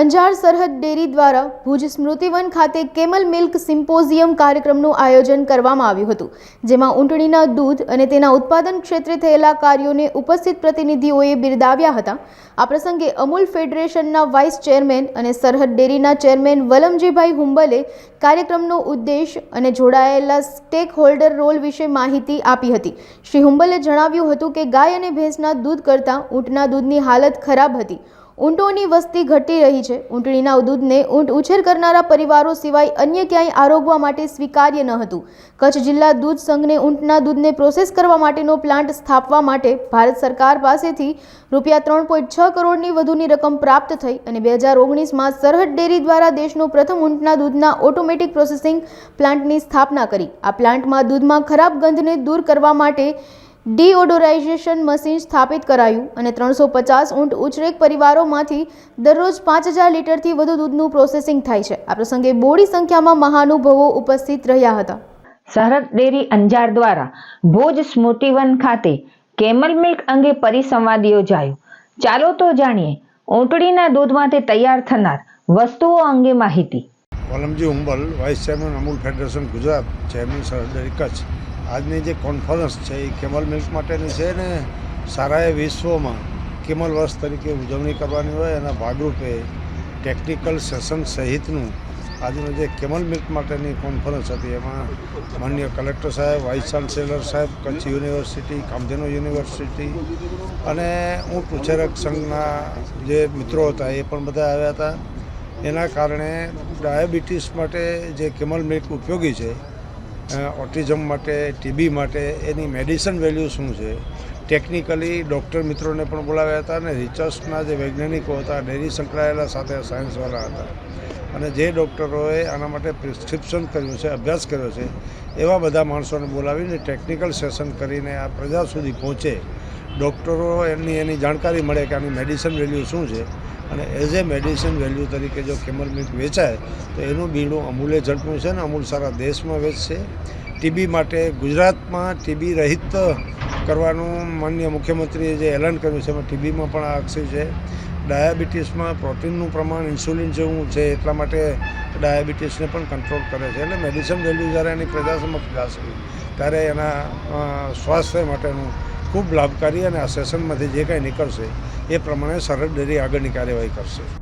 અંજાર સરહદ ડેરી દ્વારા ભુજ સ્મૃતિવન ખાતે કેમલ મિલ્ક સિમ્પોઝિયમ કાર્યક્રમનું આયોજન કરવામાં આવ્યું હતું, જેમાં ઊંટણીના દૂધ અને તેના ઉત્પાદન ક્ષેત્રે થયેલા કાર્યોને ઉપસ્થિત પ્રતિનિધિઓએ બિરદાવ્યા હતા. આ પ્રસંગે અમૂલ ફેડરેશનના વાઇસ ચેરમેન અને સરહદ ડેરીના ચેરમેન વલમજીભાઈ હુંબલે કાર્યક્રમનો ઉદ્દેશ અને જોડાયેલા સ્ટેક હોલ્ડર રોલ વિશે માહિતી આપી હતી. શ્રી હુંબલે જણાવ્યું હતું કે, ગાય અને ભેંસના દૂધ કરતાં ઊંટના દૂધની હાલત ખરાબ હતી. ઊંટોની વસ્તી ઘટી રહી છે. ઊંટણીના દૂધને ઊંટ ઉછેર કરનારા પરિવારો સિવાય અન્ય ક્યાંય આરોગવા માટે સ્વીકાર્ય ન હતું. કચ્છ જિલ્લા દૂધ સંઘને ઊંટના દૂધને પ્રોસેસ કરવા માટેનો પ્લાન્ટ સ્થાપવા માટે ભારત સરકાર પાસેથી રૂપિયા ત્રણ પોઈન્ટ છ કરોડની વધુની રકમ પ્રાપ્ત થઈ અને બે હજાર ઓગણીસમાં સરહદ ડેરી દ્વારા દેશનો પ્રથમ ઊંટના દૂધના ઓટોમેટિક પ્રોસેસિંગ પ્લાન્ટની સ્થાપના કરી. આ પ્લાન્ટમાં દૂધમાં ખરાબ ગંધને દૂર કરવા માટે ડીઓડોરાઇઝેશન મશીન સ્થાપિત કરાયું અને ત્રણસો પચાસ ઊંટ ઉછરેક પરિવારોમાંથી દરરોજ પાંચ હજાર લીટરથી વધુ દૂધનું પ્રોસેસિંગ થાય છે. આ પ્રસંગે બોડી સંખ્યામાં મહાનુભવો ઉપસ્થિત રહ્યા હતા. સરહદ ડેરી અંજાર દ્વારા ભુજ સ્મૃતિવન ખાતે કેમલ મિલ્ક અંગે પરિસંવાદ યોજાયો. ચાલો તો જાણીએ ઊંટડીના દૂધમાંથી તૈયાર થનાર વસ્તુઓ અંગે માહિતી. કોલમજી Umbal vice chairman Amul federation Gujarat chairman Sarhad dairy Kutch. આજની જે કોન્ફરન્સ છે એ કેમલ મિલ્ક માટેની છે ને સારાએ વિશ્વમાં કેમલ વર્ષ તરીકે ઉજવણી કરવાની હોય એના ભાગરૂપે ટેકનિકલ સેશન સહિતનું આજનું જે કેમલ મિલ્ક માટેની કોન્ફરન્સ હતી એમાં માન્ય કલેક્ટર સાહેબ વાઇસ ચાન્સેલર સાહેબ, કચ્છ યુનિવર્સિટી કામધેનુ યુનિવર્સિટી અને હું ઉછેરક સંઘના જે મિત્રો હતા એ પણ બધા આવ્યા હતા. એના કારણે ડાયાબિટીસ માટે જે કેમલ મિલ્ક ઉપયોગી છે ઓટિઝમ માટે ટીબી માટે એની મેડિસન વેલ્યુ શું છે? ટેકનિકલી ડૉક્ટર મિત્રોને પણ બોલાવ્યા હતા અને રિસર્ચના જે વૈજ્ઞાનિકો હતા, ડેરી સંકળાયેલા સાથે સાયન્સવાળા હતા. અને જે ડૉક્ટરોએ આના માટે પ્રિસ્ક્રિપ્શન કર્યું છે, અભ્યાસ કર્યો છે, એવા બધા માણસોને બોલાવીને ટેકનિકલ સેશન કરીને આ પ્રજા સુધી પહોંચે. ડૉક્ટરો એમની એની જાણકારી મળે કે આની મેડિસન વેલ્યુ શું છે. અને એઝ એ મેડિસિન વેલ્યુ તરીકે જો કેમલ મિલ્ક વેચાય, તો એનું બીડું અમૂલે ઝડપું છે ને, અમૂલ સારા દેશમાં વેચશે. ટીબી માટે ગુજરાતમાં ટીબી રહિત કરવાનું માનનીય મુખ્યમંત્રીએ જે એલાન કર્યું છે, એમાં ટીબીમાં પણ આ અક્ષય છે. ડાયાબિટીસમાં પ્રોટીનનું પ્રમાણ, ઇન્સ્યુલિન જેવું છે, એટલા માટે ડાયાબિટીસને પણ કંટ્રોલ કરે છે. એટલે મેડિસિન વેલ્યુ જ્યારે એની પ્રજા સમક્ષ જશે, ત્યારે એના સ્વાસ્થ્ય માટેનું ખૂબ લાભકારી અને આ સેશનમાંથી જે કાંઈ નીકળશે એ પ્રમાણે સરહદ ડેરી આગળની કાર્યવાહી કરશે.